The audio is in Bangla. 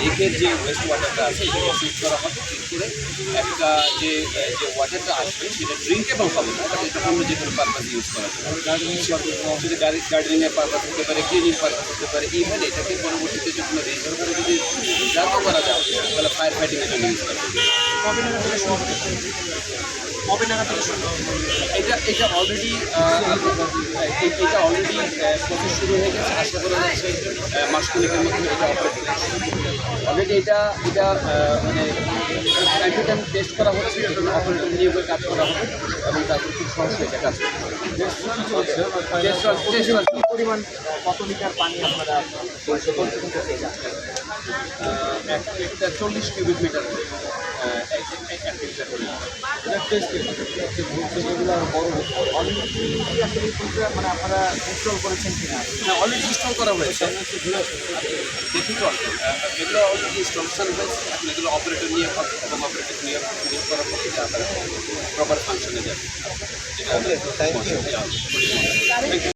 লেকের যে ওয়েস্ট ওয়াটারটা আছে, এটাকে ট্রিট করা হবে করে। একটা যে যে ওয়াটারটা আসবে, সেটা ড্রিঙ্কেবল হবে না বাট এটা অন্য যে কোনো পারপাস ইউজ করা যাবে। যদি গার্ডেনিংয়ের পারপাস হতে পারে ক্লিনিং পারপাস হতে পারে ইভেন এটাকে পরবর্তীতে যে কোনো রিজার্ভ যদি জাত ফায়ার ফাইটিং জন্য ইউজ করা কবে নাগাদ থেকে শুরু কবে নাগাদ থেকে শুরু এটা এটা অলরেডি এটা অলরেডি প্রসেস শুরু হয়ে গেছে। আশা করা যাচ্ছে মাস কুড়ি মধ্যে এটা অপারেট অলরেডি এটা এটা মানে টাইম টেস্ট করা হচ্ছে নিয়োগের কাজ করা হবে এবং তারপর খুব সহজে এটা কাজ কী পরিমাণ কত লিটার পানি আপনারা পরিশোধন করতে একটা চল্লিশ কিউবিক মিটার। করে আহ, এক- এক- এক লিটার করে অলরেডি আসলে মানে আপনারা ইনস্টল করেছেন কিনা হ্যাঁ অলরেডি ইনস্টল করা হয়েছে ডিফিকাল্ট এগুলো অলরেডি ইনস্টলেশন হয়েছে এখন এটা প্রপার ফাংশনে যাবে এটা